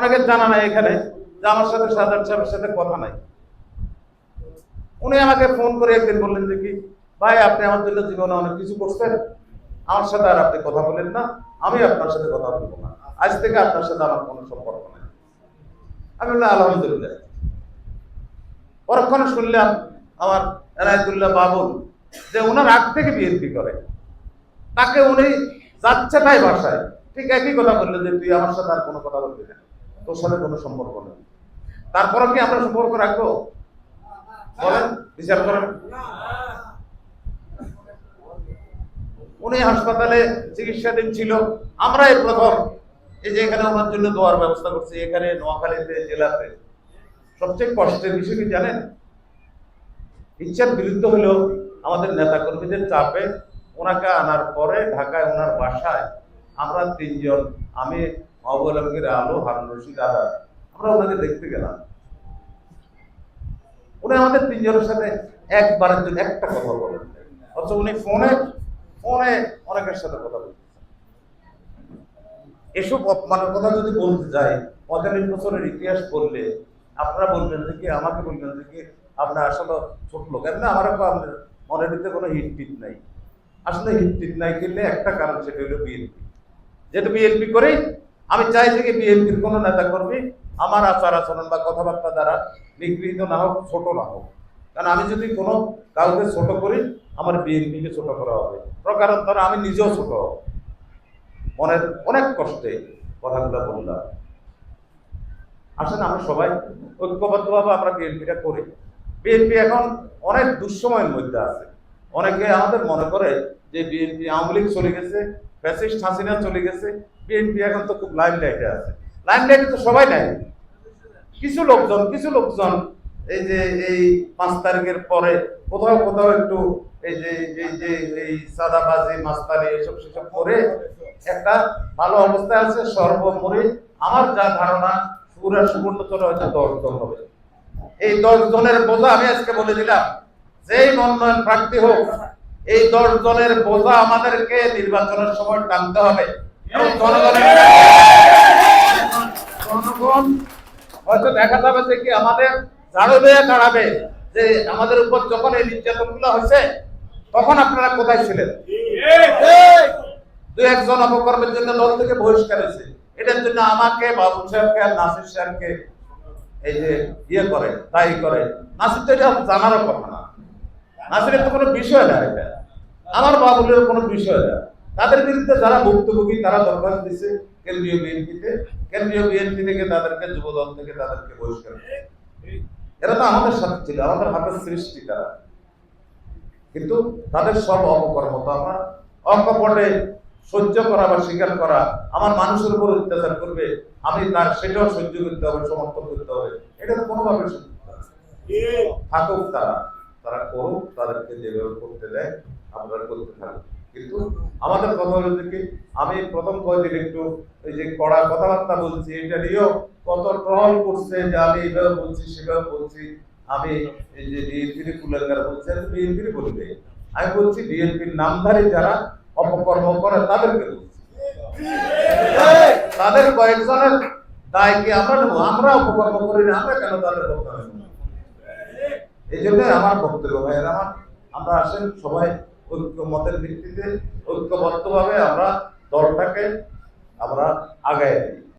অনেকের জানা নাই এখানে যে আমার সাথে সাজাদ সাহেবের সাথে কথা নাই। উনি আমাকে ফোন করে একদিন বললেন যে কি, ভাই, আপনি আমার জন্য জীবনে অনেক কিছু করছেন। আমার সাথে আর আপনি কথা বলেন না। আমি আপনার সাথে কথা বলব না। আজ থেকে আপনার সাথে আমার কোনো সম্পর্ক নাই। আমি বললাম, আলহামদুলিল্লাহ। পরক্ষণে শুনলাম আমার এনায়তুল্লাহ বাবুল যে ওনার আগ থেকে বিএনপি করে। তাকে উনি যাচ্ছে তাই বাসায়। ঠিক একই কথা বললেন যে, তুই আমার সাথে আর কোনো কথা বলবি না। তোর সাথে কোনো সম্পর্ক নেই। তারপরে কি আমরা সম্পর্ক রাখব? বলেন, বিচার করেন। উনি হাসপাতালে চিকিৎসাধীন ছিল, আমরাই প্রথম। এই যে এখানে ওনার জন্য দোয়ার ব্যবস্থা করছি, এখানে নোয়াখালীতে, জেলাতে। সবচেয়ে কষ্টের বিষয় কি জানেন? ইচ্ছার বিরুদ্ধ হলেও আমাদের নেতা কর্মীদের চাপে ওনাকে আনার পরে ঢাকায় ওনার বাসায় আমরা তিনজন, আমি আলমগীর আলো, হারুন রশিদ আমরা ওনাকে দেখতে গেলাম। উনি আমাদের তিনজনের সাথে একবারের জন্য একটা কথা বলেন। অথচ উনি ফোনে ফোনে অনেকের সাথে কথা বলতেন এসব অপমানের কথা যদি বলতে যাই পঁয়তাল্লিশ বছরের ইতিহাস বললে, আপনারা বলবেন যে কি, আমাকে বলবেন যে কি, আপনার আসলে ছোট লোক। এমনি আমার আপনার মনের ভিতরে কোনো হিট টিট নাই। আসলে হিট টিট নাই কিনলে একটা কারণ সেটা হলো বিএনপি। যেহেতু বিএনপি করেই আমি চাই যে কি বিএনপির কোনো নেতা কর্মী আমার আচার আচরণ বা কথাবার্তা দ্বারা নিগৃহীত না হোক, ছোট না হোক। কারণ আমি যদি কোনো কাউকে ছোট করি, আমার বিএনপিকে ছোট করা হবে। প্রকারান্তর আমি নিজেও ছোট। হব মনের অনেক কষ্টে কথাগুলো বললাম। আসলে আমরা সবাই ঐক্যবদ্ধভাবে আমরা বিএনপিটা করি। বিএনপি এখন অনেক দুঃসময়ের মধ্যে আছে। অনেকে আমাদের মনে করে যে বিএনপি আওয়ামী লীগ চলে গেছে, ফ্যাসিস্ট হাসিনা চলে গেছে বিএনপি এখন তো খুব লাইম লাইটে আছে। লাইম লাইটে তো সবাই নাই। কিছু লোকজন কিছু লোকজন এই যে, এই পাঁচ তারিখের পরে কোথাও কোথাও একটু এই যে এই যে, এই সাদাবাজি মাস্তানি এসব সেসব করে একটা ভালো অবস্থায় আছে, সর্বোপরি আমার যা ধারণা, পুরা সুবর্ণচর হয়তো দশ জন হবে। এই দশ জনের বোঝা আমি আজকে বলে দিলাম, যেই মনোনয়ন প্রার্থী হোক, এই দশ জনের বোঝা আমাদেরকে নির্বাচনের সময় টানতে হবে। হয়তো দেখা যাবে যে কি আমাদের দিয়ে দাঁড়াবে যে আমাদের উপর যখন এই নির্যাতনগুলো হয়েছে, তখন আপনারা কোথায় ছিলেন? দু একজন অপকর্মের জন্য দল থেকে বহিষ্কার হয়েছে। এটার জন্য আমাকে বাবুল সাহেবকে আর নাসির সাহেবকে এই যে ইয়ে করে, দায়ী করে। নাসির তো এটা জানারও কথা না। নাসিরের তো কোনো বিষয় না এটা। আমার বাবুলের কোনো বিষয় না তাদের বিরুদ্ধে যারা ভুক্তভোগী, তারা দরখাস্ত দিছে কেন্দ্রীয় বিএনপিতে। কেন্দ্রীয় বিএনপি থেকে তাদেরকে, যুবদল থেকে তাদেরকে বহিষ্কার এরা তো আমাদের সাথে ছিল, আমাদের হাতের সৃষ্টি তারা। কিন্তু তাদের সব অপকর্ম তো আমরা। অকপটে সহ্য করা বা স্বীকার করা, আমার মানুষের উপর অত্যাচার করবে, আমি তার সেটাও সহ্য করতে হবে, সমর্থন করতে হবে। এটা তো কোনোভাবে। থাকুক তারা তারা করুক, তাদেরকে যেভাবে করতে দেয়, আপনারা করতে থাকুক কিন্তু আমাদের কথা হলো যে কি আমি প্রথম কয়েকদিন একটু এই যে কড়া কথাবার্তা বলছি এটা নিয়েও কত ট্রল করছে যে আমি এইভাবে বলছি সেভাবে বলছি। আমি এই যে বিএনপির কুলাঙ্গার বলছি আমি বিএনপির বলবে। আমি বলছি বিএনপির নামধারী যারা অপকর্ম করে তাদেরকে বলছি। তাদের কয়েকজনের দায় কি আমরা নেব? আমরা অপকর্ম করি না আমরা কেন তাদের বক্তব্য? এই জন্য আমার বক্তব্য ভাইয়ের আমার আমরা আসেন সবাই ঐক্য মতের ভিত্তিতে ঐক্যবদ্ধভাবে আমরা দলটাকে আমরা আগায় দিই